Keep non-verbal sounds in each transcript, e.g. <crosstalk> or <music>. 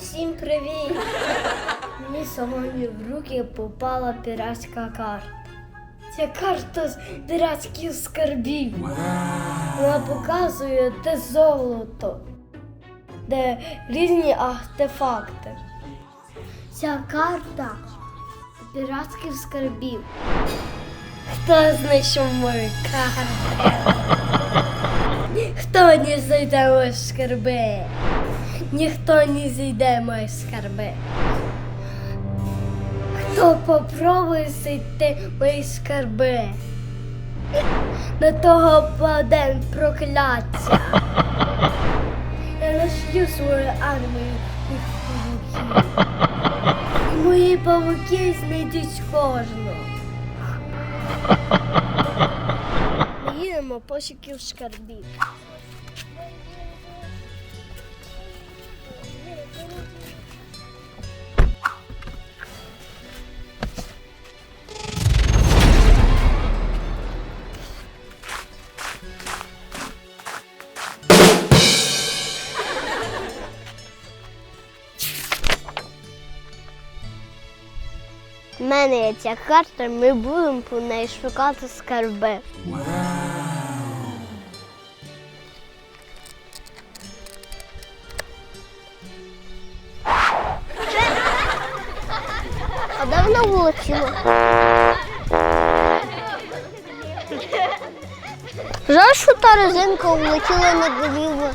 Всім привіт! Мені сьогодні в руки попала піратська карта. Ця карта з піратських скарбів. Вона показує де золото, де різні артефакти. Ця карта піратських скарбів. Хто знайшов мою карту? Хто не знайде мої скарби? Ніхто не зайде мої скарби. Хто попробує знайти мої скарби? На того паде прокляття. Я нашлю свою армію їх павуків. І мої павуки знайдуть кожного. Ми їдемо пошуків скарбів. Мене є ця карта, ми будемо по неї шукати скарби. А вона влетіла? Жаль, що та резинка влетіла на дорігу.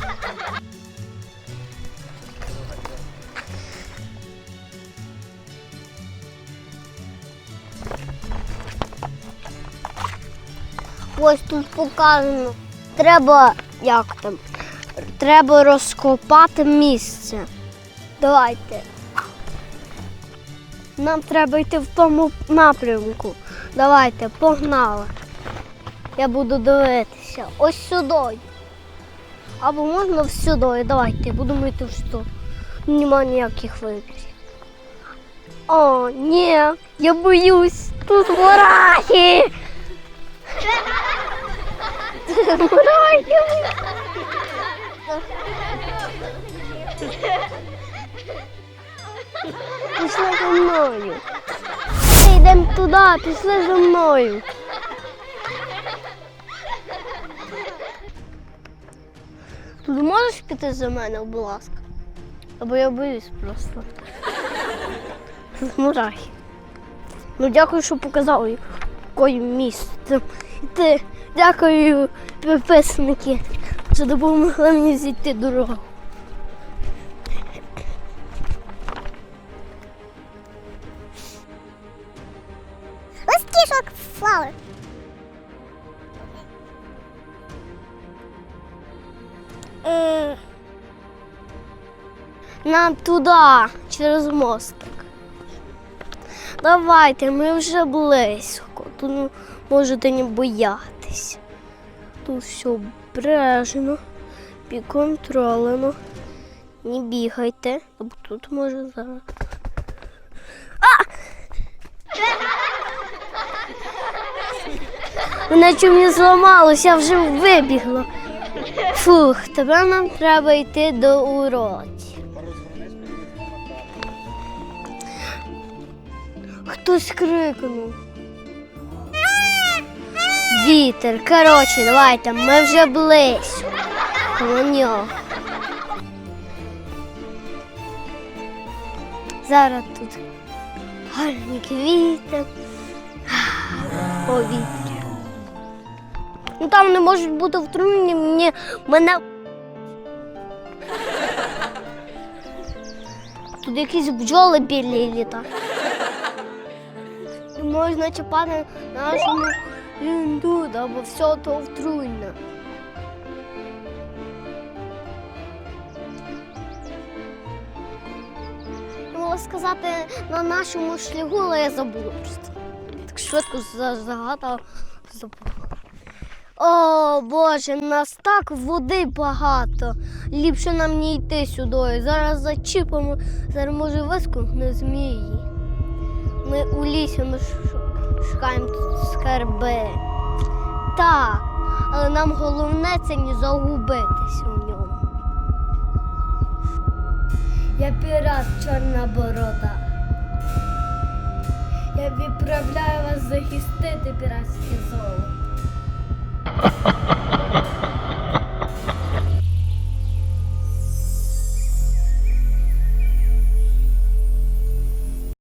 Ось тут показано. Треба як там? Треба розкопати місце. Давайте. Нам треба йти в тому напрямку. Давайте, погнали. Я буду дивитися. Ось сюди. Або можна всюди. Давайте, будемо йти в сторону. Нема ніяких виборів. О, ні, я боюсь. Тут мурахи. Мурахи. Пішли за мною. Ми йдемо туди, пішли за мною. Тут можеш піти за мене, будь ласка? Або я боюсь просто. Мурахи. Ну дякую, що показали, яке місце. Ти, дякую, підписники, що допомогли мені зійти дорогу. A. Е, Нам туди, через мостик. Давайте, ми вже близько. Тут ну, можете не боятися. Тут все обережно, підконтролено. Не бігайте, бо тут може зараз. А! Наче мені зламалося, я вже вибігла. Фух, тепер нам треба йти до уроків. Хтось крикнув. Вітер. Коротше, давайте, ми вже близько. Коло нього. Зараз тут гарні квіти. Повітря. Ну там не можуть бути втрунені мені мене. Тут якісь бджоли білі. Не можна чіпати нашому лінду або все то втруйне. Могла сказати на нашому шляху, але я забула просто. Так швидко за- загадала забула. О, Боже, нас так води багато. Ліпше нам не йти сюди. Зараз зачіпимо, зараз може вискухне змії. Ми у лісі ми шукаємо тут скарби. Так, але нам головне це не загубитися у ньому. Я пірат Чорна Борода. Я відправляю вас захистити піратське золото. <laughs>